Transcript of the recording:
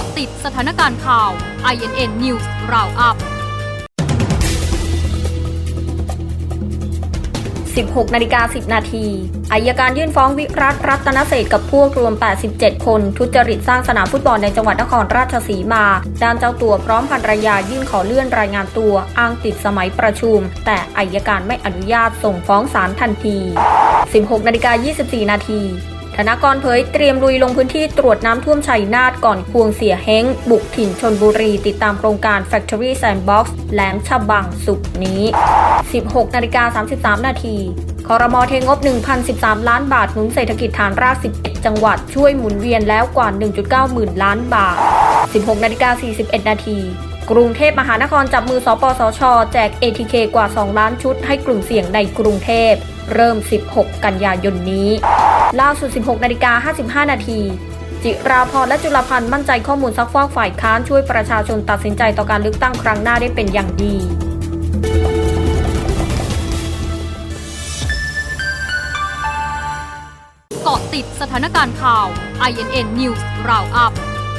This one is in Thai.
าะติดสถานการณ์ข่าว INN News Roundup 16นาฬิกา10 นาทีอายการยื่นฟ้องวิรัตรัตนเศษกับพวกรวม 87 คน ทุจริตสร้างสนามฟุตบอลในจังหวัดนครราชสีมา ด้านเจ้าตัวพร้อมภรรยายื่นขอเลื่อนรายงานตัว อ้างติดสมัยประชุม แต่อายการไม่อนุญาตส่งฟ้องศาลทันที 16นาฬิกา24 นาที ธนากรเผยเตรียมลุยลงพื้นที่ตรวจน้ำท่วมชัยนาทก่อนควงเสียเฮ้ง บุกถิ่นชนบุรี ติดตามโครงการ Factory Sandbox แหลมฉบังสุกนี้ 16นาฬิกา33 นาทีคอรมอเทงบ 1,013 ล้านบาทหนุนเศรษฐกิจฐานราก 11 จังหวัด ช่วยหมุนเวียนแล้วกว่า 1.9 หมื่นล้านบาท 16นาฬิกา41 นาทีกรุงเทพมหานครจับมือสปสช แจก ATK กว่า 2 ล้านชุดให้กลุ่มเสี่ยงในกรุงเทพ เริ่ม 16 กันยายนนี้ ล่าสุด 16นาฬิกา55 นาที จิราพรและจุลพันธ์มั่นใจข้อมูลซักฟอกฝ่ายค้านช่วยประชาชนตัดสินใจต่อการเลือกตั้งครั้งหน้าได้เป็นอย่างดีเกาะติดสถานการณ์ข่าว INN News Roundup